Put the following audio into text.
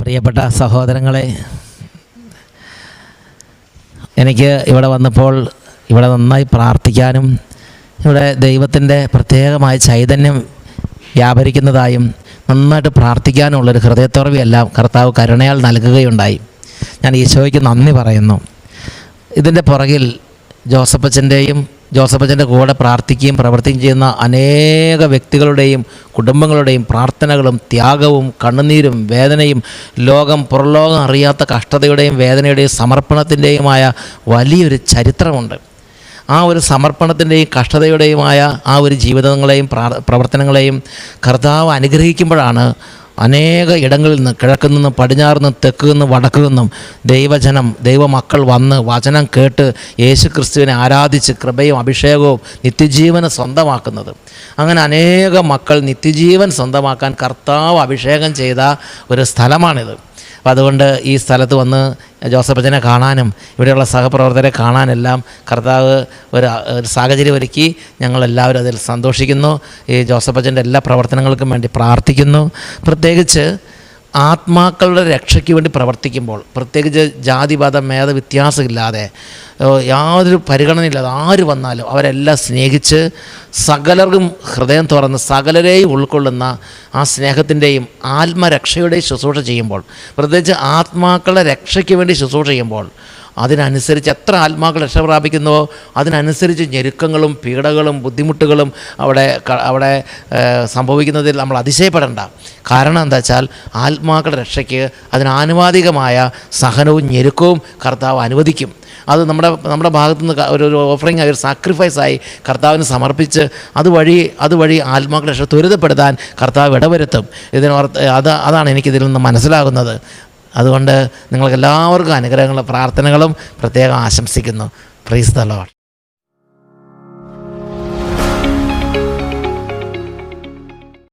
പ്രിയപ്പെട്ട സഹോദരങ്ങളെ എനിക്ക് ഇവിടെ വന്നപ്പോൾ ഇവിടെ നന്നായി പ്രാർത്ഥിക്കാനും ഇവിടെ ദൈവത്തിന്റെ പ്രത്യേകമായ ചൈതന്യം വ്യാപരിക്കുന്നതായും നന്നായിട്ട് പ്രാർത്ഥിക്കാനുള്ളൊരു ഹൃദയത്തുറവിയെല്ലാം കർത്താവ് കരുണയാൽ നൽകുകയുണ്ടായി. ഞാൻ ഈശോയ്ക്ക് നന്ദി പറയുന്നു. ഇതിന്റെ പുറകിൽ ജോസഫച്ചന്റെയും ജോസഫച്ചന്റെ കൂടെ പ്രാർത്ഥിക്കുകയും പ്രവർത്തിക്കുകയും ചെയ്യുന്ന അനേക വ്യക്തികളുടെയും കുടുംബങ്ങളുടെയും പ്രാർത്ഥനകളും ത്യാഗവും കണ്ണുനീരും വേദനയും ലോകം പുറലോകം അറിയാത്ത കഷ്ടതയുടെയും വേദനയുടെയും സമർപ്പണത്തിന്റെയുമായ വലിയൊരു ചരിത്രമുണ്ട്. ആ ഒരു സമർപ്പണത്തിന്റെയും കഷ്ടതയുടെയുമായ ആ ഒരു ജീവിതങ്ങളെയും പ്രാ- പ്രവർത്തനങ്ങളെയും കർത്താവ് അനുഗ്രഹിക്കുമ്പോഴാണ് അനേക ഇടങ്ങളിൽ നിന്ന് കിഴക്ക് നിന്നും പടിഞ്ഞാറ് നിന്ന് തെക്ക് നിന്ന് വടക്ക് നിന്നും ദൈവജനം ദൈവമക്കൾ വന്ന് വചനം കേട്ട് യേശു ക്രിസ്തുവിനെ ആരാധിച്ച് കൃപയും അഭിഷേകവും നിത്യജീവന് സ്വന്തമാക്കുന്നത്. അങ്ങനെ അനേക മക്കൾ നിത്യജീവൻ സ്വന്തമാക്കാൻ കർത്താവ് അഭിഷേകം ചെയ്ത ഒരു സ്ഥലമാണിത്. അപ്പോൾ അതുകൊണ്ട് ഈ സ്ഥലത്ത് വന്ന് ജോസഫ് അച്ഛനെ കാണാനും ഇവിടെയുള്ള സഹപ്രവർത്തകരെ കാണാനെല്ലാം കർത്താവ് ഒരു ഒരു സാഹചര്യം ഒരുക്കി ഞങ്ങളെല്ലാവരും അതിൽ സന്തോഷിക്കുന്നു. ഈ ജോസഫ് അച്ഛന്റെ എല്ലാ പ്രവർത്തനങ്ങൾക്കും വേണ്ടി പ്രാർത്ഥിക്കുന്നു. പ്രത്യേകിച്ച് ആത്മാക്കളുടെ രക്ഷയ്ക്ക് വേണ്ടി പ്രവർത്തിക്കുമ്പോൾ പ്രത്യേകിച്ച് ജാതിമത മേധ വ്യത്യാസമില്ലാതെ യാതൊരു പരിഗണനയില്ലാതെ ആര് വന്നാലും അവരെല്ലാം സ്നേഹിച്ച് സകലർക്കും ഹൃദയം തുറന്ന് സകലരെയും ഉൾക്കൊള്ളുന്ന ആ സ്നേഹത്തിന്റെയും ആത്മരക്ഷയുടെയും ശുശ്രൂഷ ചെയ്യുമ്പോൾ പ്രത്യേകിച്ച് ആത്മാക്കളുടെ രക്ഷയ്ക്ക് വേണ്ടി ശുശ്രൂഷ ചെയ്യുമ്പോൾ അതിനനുസരിച്ച് എത്ര ആത്മാക്കൾ രക്ഷ പ്രാപിക്കുന്നുവോ അതിനനുസരിച്ച് ഞെരുക്കങ്ങളും പീഡകളും ബുദ്ധിമുട്ടുകളും അവിടെ അവിടെ സംഭവിക്കുന്നതിൽ നമ്മൾ അതിശയപ്പെടേണ്ട. കാരണം എന്താ വെച്ചാൽ ആത്മാക്കളുടെ രക്ഷയ്ക്ക് അതിനാനുവാദികമായ സഹനവും ഞെരുക്കവും കർത്താവ് അനുവദിക്കും. അത് നമ്മുടെ നമ്മുടെ ഭാഗത്തു നിന്ന് ഒരു ഒരു ഓഫറിങ് ആയി ഒരു സാക്രിഫൈസായി കർത്താവിന് സമർപ്പിച്ച് അതുവഴി അതുവഴി ആത്മാക്കളെ ത്വരിതപ്പെടുത്താൻ കർത്താവ് ഇടവരുത്തും. ഇതിനോർത്ത് അത് അതാണ് എനിക്കിതിൽ നിന്ന് മനസ്സിലാകുന്നത്. അതുകൊണ്ട് നിങ്ങൾക്ക് എല്ലാവർക്കും അനുഗ്രഹങ്ങളും പ്രാർത്ഥനകളും പ്രത്യേകം ആശംസിക്കുന്നു. പ്രീസ് ലോഡ്